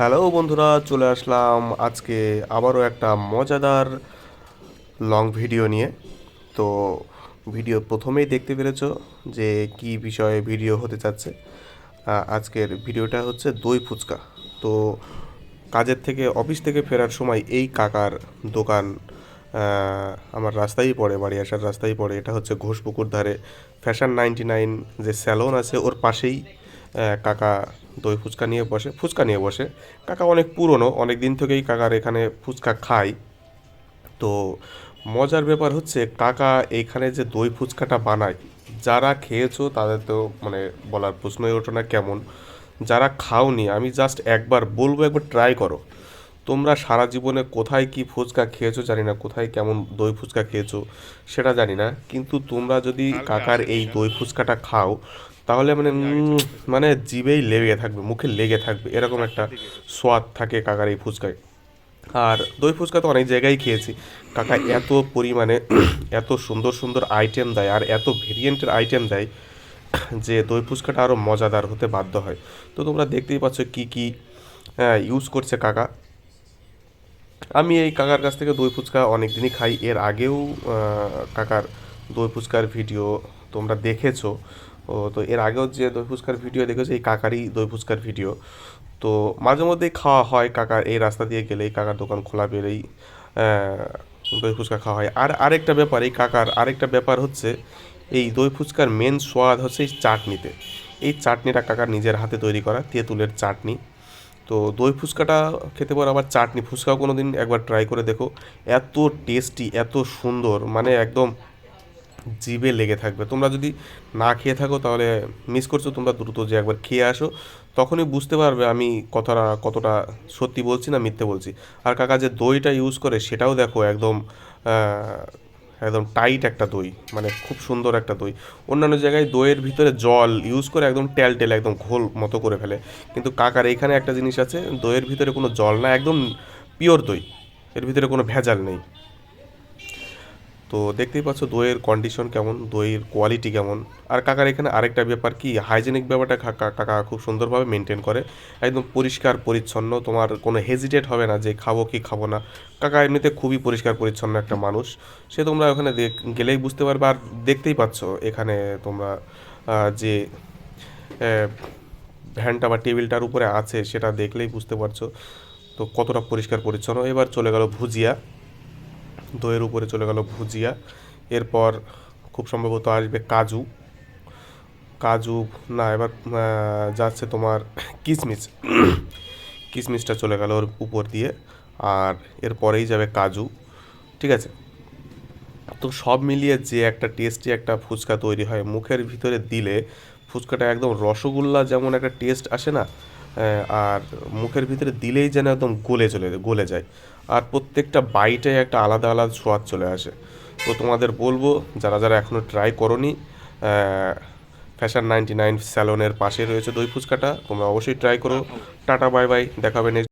Hello বন্ধুরা, চলে আসলাম আজকে আবারও একটা মজাদার লং ভিডিও নিয়ে। তো ভিডিও প্রথমেই দেখতে পেরেছ যে কি বিষয়ে ভিডিও হতে চাচ্ছে আজকের ভিডিওটা হচ্ছে দই ফুচকা। তো কাজের থেকে, অফিস থেকে ফেরার সময় এই কাকার দোকান আমার রাস্তায় পড়ে, বাড়ি আসার রাস্তায় পড়ে। এটা হচ্ছে ঘোষপুকুর ধারে। ফ্যাশন নাইনটি নাইন যে স্যালন আছে, ওর পাশেই কাকা দই ফুচকা নিয়ে বসে ফুচকা নিয়ে বসে। কাকা অনেক পুরনো অনেক দিন থেকেই কাকার এখানে ফুচকা খায়। তো মজার ব্যাপার হচ্ছে কাকা এইখানে যে দই ফুচকাটা বানায় যারা খেয়েছো তাদের তো মানে বলার প্রশ্নই ওঠে না কেমন। যারা খাওনি আমি জাস্ট একবার বলব একবার ট্রাই করো। তোমরা সারা জীবনে কোথায় কি ফুচকা খেয়েছো জানি না কোথায় কেমন দই ফুচকা খেয়েছো সেটা জানি না। কিন্তু তোমরা যদি কাকার এই দই ফুচকাটা খাও তাহলে মানে মানে জিভেই লেগে থাকবে মুখে লেগে থাকবে এরকম একটা স্বাদ থাকে কাকার এই ফুচকায়। আর দই ফুচকা তো অনেক জায়গায় খেয়েছি। কাকা এত পরিমাণে এত সুন্দর সুন্দর আইটেম দেয় আর এত ভেরিয়েন্টের আইটেম দেয় যে দই ফুচকাটা আরও মজাদার হতে বাধ্য হয়। তো তোমরা দেখতেই পাচ্ছ কি কি ইউজ করছে কাকা। আমি এই কাকার কাছ থেকে দই ফুচকা অনেক দিনই খাই। এর আগেও কাকার দই ফুচকার ভিডিও তোমরা দেখেছ। ও, তো এর আগেও যে দই ফুচকার ভিডিও দেখেছ, এই কাকারই দই ফুচকার ভিডিও। তো মাঝে মধ্যেই খাওয়া হয় কাকার, এই রাস্তা দিয়ে গেলেই কাকার দোকান খোলা পেলেই দই ফুচকা খাওয়া হয়। আর আরেকটা ব্যাপার, এই কাকার আরেকটা ব্যাপার হচ্ছে, এই দই ফুচকার মেন স্বাদ হচ্ছে এই চাটনিতে। এই চাটনিটা কাকার নিজের হাতে তৈরি করা, তেঁতুলের চাটনি। তো দই ফুচকাটা খেতে পারো, আবার চাটনি ফুচকাও কোনো দিন একবার ট্রাই করে দেখো। এত টেস্টি এত সুন্দর মানে একদম জিভে লেগে থাকবে। তোমরা যদি না খেয়ে থাকো তাহলে মিস করছ, তোমরা দ্রুত যে একবার খেয়ে আসো। তখনই বুঝতে পারবে আমি কতটা কতটা সত্যি বলছি না মিথ্যে বলছি। আর কাকা যে দইটা ইউজ করে সেটাও দেখো একদম একদম টাইট একটা দই মানে খুব সুন্দর একটা দই। অন্যান্য জায়গায় দইয়ের ভিতরে জল ইউজ করে একদম টেল টেল একদম ঘোল মতো করে ফেলে। কিন্তু কাকার এখানে একটা জিনিস আছে, দইয়ের ভিতরে কোনো জল না, একদম পিওর দই। এর ভিতরে কোনো ভেজাল নেই। তো দেখতেই পাচ্ছ দইয়ের কন্ডিশন কেমন, দইয়ের কোয়ালিটি কেমন। আর কাকার এখানে আরেকটা ব্যাপার কি হাইজেনিক ব্যাপারটা কাকা খুব সুন্দরভাবে মেনটেন করে, একদম পরিষ্কার, পরিচ্ছন্ন, তোমার কোনো হেজিটেট হবে না যে খাব কি খাব না। কাকা এমনিতে খুবই পরিষ্কার, পরিচ্ছন্ন একটা মানুষ, সে তোমরা ওখানে গেলেই বুঝতে পারবে। আর দেখতেই পাচ্ছ এখানে তোমরা যে ভ্যানটা বা টেবিলটার উপরে আছে, সেটা দেখলেই বুঝতে পারছ। তো কতটা পরিষ্কার, পরিচ্ছন্ন। এবার চলে গেল ভুজিয়া। দইয়ের উপরে চলে গেল ভুজিয়া। এরপর খুব সম্ভবত আসবে কাজু। কাজু, না, এবার যাচ্ছে তোমার কিশমিশ কিশমিশটা চলে গেল ওর উপর দিয়ে, আর এরপরেই যাবে কাজু। ঠিক আছে? তো সব মিলিয়ে যে একটা টেস্টি একটা ফুচকা তৈরি হয়, মুখের ভিতরে দিলে ফুচকাটা একদম রসগোল্লা যেমন একটা টেস্ট আসে না আর মুখের ভিতরে দিলেই যেন একদম গলে চলে গলে যায়। আর প্রত্যেকটা বাইটে একটা আলাদা আলাদা সোয়াদ চলে আসে। তো তোমাদের বলব, যারা যারা এখনও ট্রাই করনি ফ্যাশন নাইনটি নাইন স্যালনের পাশে রয়েছে দই ফুচকাটা, তোমরা অবশ্যই ট্রাই করো। টাটা বাই বাই দেখাবে নেক্সট